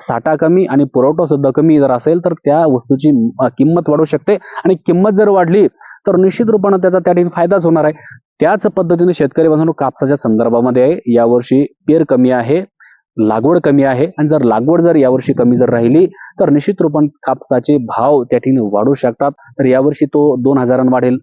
साठा कमी आणि पुरवठा सुद्धा कमी जर असेल तर त्या वस्तूची किंमत वाढू शकते. आणि किंमत जर वाढली तर निश्चित रूपानं त्याचा त्या ठिकाणी फायदाच होणार आहे. त्याच पद्धतीने शेतकरी बांधवांनो कापसाच्या संदर्भामध्ये आहे यावर्षी पेर कमी आहे लागवड कमी आहे. आणि जर लागवड जर यावर्षी कमी जर राहिली तर निश्चित रूपाने कापसाचे भाव त्या ठिकाणी वाढू शकतात. तर यावर्षी तो दोन हजारांना वाढेल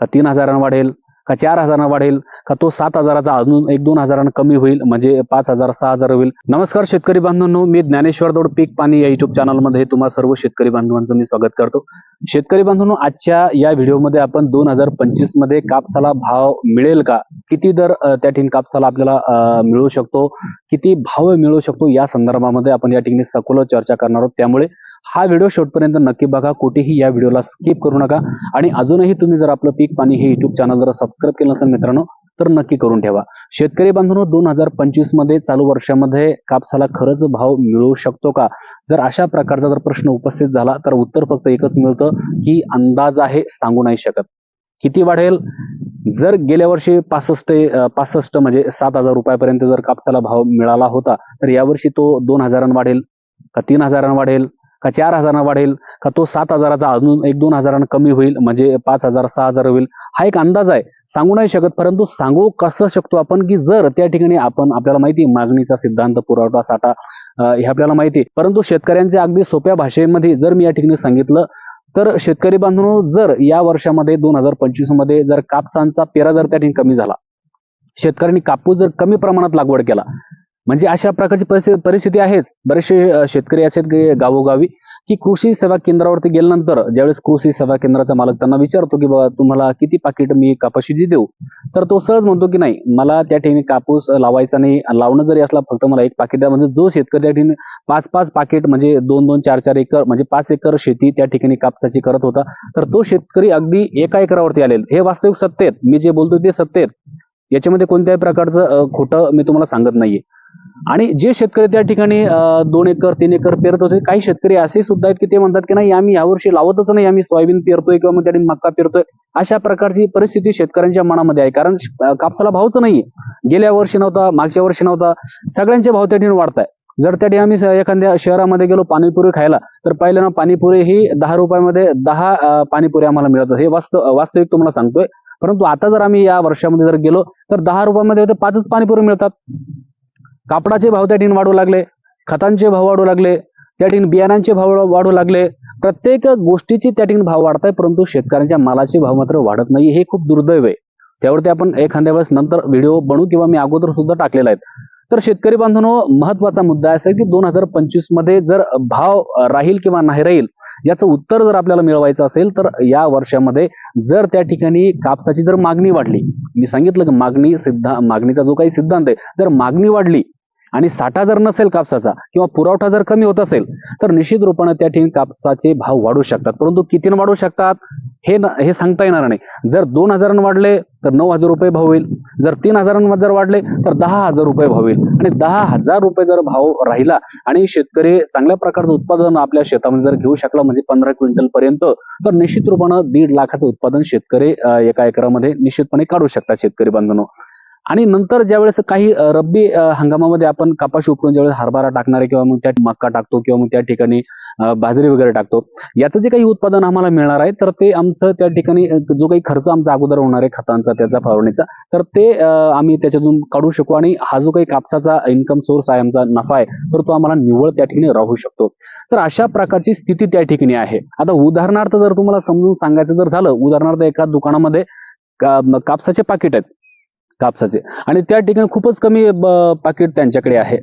का तीन हजारांना वाढेल का चार हजारांना वाढेल का तो सात हजाराचा अजून एक दोन हजारांना कमी होईल म्हणजे पाच हजार सहा हजार होईल? नमस्कार शेतकरी बांधवांनो मी ज्ञानेश्वर दौड पीक पाणी या युट्यूब चॅनलमध्ये तुम्हाला सर्व शेतकरी बांधवांचं मी स्वागत करतो. शेतकरी बांधवांनो आजच्या या व्हिडिओमध्ये आपण दोन हजार पंचवीसमध्ये कापसाला भाव मिळेल का? किती दर त्या ठिकाणी कापसाला आपल्याला मिळू शकतो? किती भाव मिळू शकतो? या संदर्भामध्ये आपण या ठिकाणी सखोल चर्चा करणार आहोत. त्यामुळे हा व्हिडिओ शेवटपर्यंत नक्की बघा. कुठेही या व्हिडिओला स्किप करू नका. आणि अजूनही तुम्ही जर आपलं पीक पाणी हे युट्यूब चॅनल जर सबस्क्राईब केलं नसेल मित्रांनो तर नक्की करून ठेवा. शेतकरी बांधवांनो दोन हजार पंचवीसमध्ये चालू वर्षामध्ये कापसाला खरंच भाव मिळू शकतो का? जर अशा प्रकारचा जर प्रश्न उपस्थित झाला तर उत्तर फक्त एकच मिळतं की अंदाज आहे सांगू नाही शकत. किती वाढेल? जर गेल्या वर्षी पासष्ट पासष्ट म्हणजे सात हजार रुपयापर्यंत जर कापसाला भाव मिळाला होता तर यावर्षी तो दोन हजारांना वाढेल का तीन हजारांना वाढेल? का चार हजारांना वाढेल का तो सात हजाराचा अजून एक दोन हजारांना कमी होईल म्हणजे पाच हजार सहा हजार होईल हा एक अंदाज आहे सांगू नाही शकत परंतु सांगू कसं शकतो आपण की जर त्या ठिकाणी आपण आपल्याला माहिती मागणीचा सिद्धांत पुरवठा साठा हे आपल्याला माहिती आहे. परंतु शेतकऱ्यांच्या अगदी सोप्या भाषेमध्ये जर मी या ठिकाणी सांगितलं तर शेतकरी बांधवांनो जर या वर्षामध्ये दोन हजार पंचवीसमध्ये जर कापसांचा पेरा जर त्या ठिकाणी कमी झाला शेतकऱ्यांनी कापूस जर कमी प्रमाणात लागवड केला म्हणजे अशा प्रकारची परिस्थिती परिस्थिती आहेच. बरेचसे शेतकरी असे गावोगावी की कृषी सेवा केंद्रावरती गेल्यानंतर ज्यावेळेस कृषी सेवा केंद्राचा मालक त्यांना विचारतो की बाबा तुम्हाला किती पाकिट मी कापाशीची देऊ? तर तो सहज म्हणतो की नाही मला त्या ठिकाणी कापूस लावायचा नाही लावणं जरी असला फक्त मला एक पाकिट द्या. म्हणजे जो शेतकरी त्या ठिकाणी पाच पाच पाकिट म्हणजे दोन दोन चार चार एकर म्हणजे पाच एकर शेती त्या ठिकाणी कापसाची करत होता. तर तो शेतकरी अगदी एका एकरावरती आलेल हे वास्तविक सत्य आहेत. मी जे बोलतो ते सत्य आहेत. याच्यामध्ये कोणत्याही प्रकारचं खोटं मी तुम्हाला सांगत नाहीये. आणि जे शेतकरी त्या ठिकाणी दोन एकर तीन एकर पेरत होते काही शेतकरी असे सुद्धा आहेत की ते म्हणतात की नाही आम्ही यावर्षी लावतच नाही आम्ही सोयाबीन पेरतोय किंवा मग त्याने मक्का पेरतोय. अशा प्रकारची परिस्थिती शेतकऱ्यांच्या मनामध्ये आहे. कारण कापसाला भावच नाही. गेल्या वर्षी नव्हता मागच्या वर्षी नव्हता. सगळ्यांचे भाव त्या ठिकाणी वाढताय. जर त्या ठिकाणी आम्ही एखाद्या शहरामध्ये गेलो पाणीपुरी खायला तर पाहिलं ना पाणीपुरी ही दहा रुपयामध्ये दहा पाणीपुरी आम्हाला मिळतात. हे वास्तव वास्तविक तुम्हाला सांगतोय. परंतु आता जर आम्ही या वर्षामध्ये जर गेलो तर दहा रुपयामध्ये पाचच पाणीपुरी मिळतात. कापडाचे भाव त्या ठिकाणी वाढू लागले खतांचे भाव वाढू लागले त्या ठिकाणी बियाणांचे भाव वाढू लागले. प्रत्येक गोष्टीचे त्या ठिकाणी भाव वाढत आहे परंतु शेतकऱ्यांच्या मालाचे भाव मात्र वाढत नाही हे खूप दुर्दैव आहे. त्यावरती आपण एखाद्या वेळेस नंतर व्हिडिओ बनवू किंवा मी अगोदर सुद्धा टाकलेला आहे. तर शेतकरी बांधवांनो महत्त्वाचा मुद्दा असा की दोन हजार पंचवीसमध्ये जर भाव राहील किंवा नाही राहील याचं उत्तर जर आपल्याला मिळवायचं असेल तर या वर्षामध्ये जर त्या ठिकाणी कापसाची जर मागणी वाढली मी सांगितलं की मागणी सिद्धा मागणीचा जो काही सिद्धांत आहे जर मागणी वाढली आणि साठा जर नसेल कापसाचा किंवा पुरवठा जर कमी होत असेल तर निश्चित रूपाने त्या ठिकाणी कापसाचे भाव वाढू शकतात. परंतु कितीनं वाढू शकतात हे न- हे सांगता येणार नाही. जर दोन हजारांना वाढले तर नऊ हजार रुपये भाव होईल. जर तीन हजारांना जर वाढले तर दहा हजार रुपये भाव होईल. आणि दहा हजार रुपये जर भाव राहिला आणि शेतकरी चांगल्या प्रकारचं उत्पादन आपल्या शेतामध्ये जर घेऊ शकला म्हणजे पंधरा क्विंटल पर्यंत तर निश्चित रूपानं दीड लाखाचं उत्पादन शेतकरी एका एकरामध्ये निश्चितपणे काढू शकतात शेतकरी बांधवांनो. आणि नंतर ज्यावेळेस काही रब्बी हंगामामध्ये आपण कपाशी उपरून ज्यावेळेस हरभरा टाकणार किंवा मग त्यात मक्का टाकतो किंवा मग त्या ठिकाणी बाजरी वगैरे टाकतो याचं जे काही उत्पादन आम्हाला मिळणार आहे तर ते आमचं त्या ठिकाणी जो काही खर्च आमचा अगोदर होणार आहे खतांचा त्याचा फवारणीचा तर ते आम्ही त्याच्यातून काढू शकू आणि हा जो काही कापसाचा इन्कम सोर्स आहे आमचा नफा आहे तर तो आम्हाला निव्वळ त्या ठिकाणी राहू शकतो. तर अशा प्रकारची स्थिती त्या ठिकाणी आहे. आता उदाहरणार्थ जर तुम्हाला समजून सांगायचं जर झालं उदाहरणार्थ एका दुकानामध्ये कापसाचे पाकिट आहेत. कापसाचे. आणि त्या ठिकाणी खूपच कमी पाकिट त्यांच्याकडे आहे.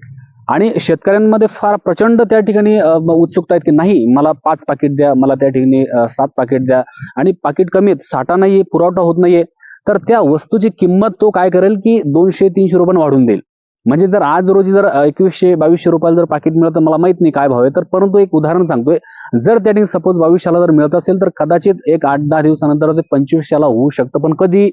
आणि शेतकऱ्यांमध्ये फार प्रचंड त्या ठिकाणी उत्सुकता आहेत की नाही मला पाच पाकिट द्या मला त्या ठिकाणी सात पाकिट द्या. आणि पाकिट कमी आहेत साठा नाहीये पुरवठा होत नाहीये. तर त्या वस्तूची किंमत तो काय करेल की दोनशे तीनशे रुपये वाढून देईल. म्हणजे जर आज रोजी जर एकवीसशे बावीसशे रुपयाला जर पाकिट मिळत तर मला माहीत नाही काय भाव आहे. तर परंतु एक उदाहरण सांगतोय. जर त्या ठिकाणी सपोज बावीसशेला जर मिळत असेल तर कदाचित एक आठ दहा दिवसानंतर ते पंचवीसशेला होऊ शकतं. पण कधी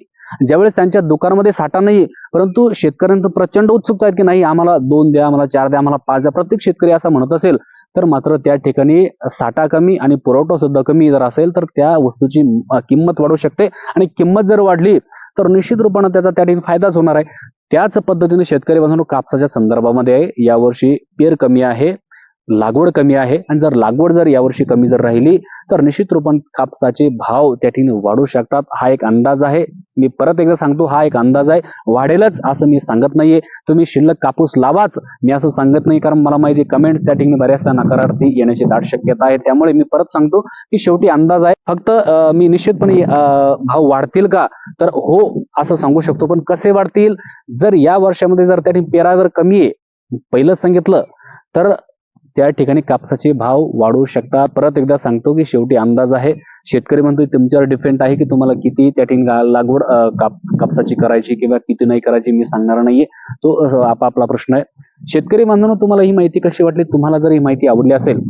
ज्यावेळेस त्यांच्या दुकानामध्ये साठा नाही परंतु शेतकऱ्यांचं प्रचंड उत्सुकता आहेत की नाही आम्हाला दोन द्या आम्हाला चार द्या आम्हाला पाच द्या प्रत्येक शेतकरी असं म्हणत असेल तर मात्र त्या ठिकाणी साठा कमी आणि पुरवठा सुद्धा कमी जर असेल तर त्या वस्तूची किंमत वाढू शकते. आणि किंमत जर वाढली तर निश्चित रूपानं त्याचा त्या ठिकाणी फायदाच होणार आहे. त्याच पद्धतीने शेतकरी बांधवांनो कापसाच्या संदर्भामध्ये आहे. यावर्षी पेर कमी आहे. लागवड कमी आहे. आणि जर लागवड जर यावर्षी कमी जर राहिली तर निश्चित रूपान कापसाचे भाव त्या ठिकाणी वाढू शकतात. हा एक अंदाज आहे. मी परत एकदा सांगतो हा एक अंदाज आहे. वाढेलच असं मी सांगत नाहीये. तुम्ही शिल्लक कापूस लावाच. मी असं सांगत नाही कारण मला माहिती कमेंट त्या ठिकाणी बऱ्याचशा नकारार्थी येण्याची दाट शक्यता आहे. त्यामुळे मी परत सांगतो की शेवटी अंदाज आहे. फक्त मी निश्चितपणे भाव वाढतील का? तर हो असं सांगू शकतो. पण कसे वाढतील? जर या वर्षामध्ये जर त्या ठिकाणी पेरा जर कमी आहे पहिलंच सांगितलं तर त्या ठिकाणी कापसाचे भाव वाढू शकतात. परत एकदा सांगतो की शेवटी अंदाज आहे. शेतकरी म्हणतो तुमच्यावर डिपेंड आहे की तुम्हाला किती त्या ठिकाणी लागवड काप कापसाची करायची किंवा किती नाही करायची मी सांगणार नाहीये. तो आपापला प्रश्न आहे. शेतकरी बांधवांना तुम्हाला ही माहिती कशी वाटली? तुम्हाला जर ही माहिती आवडली असेल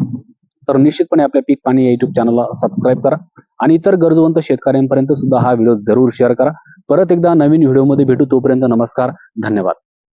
तर निश्चितपणे आपल्या पीक पाणी युट्यूब चॅनलला सबस्क्राईब करा. आणि इतर गरजवंत शेतकऱ्यांपर्यंत सुद्धा हा व्हिडिओ जरूर शेअर करा. परत एकदा नवीन व्हिडिओमध्ये भेटू तोपर्यंत नमस्कार धन्यवाद.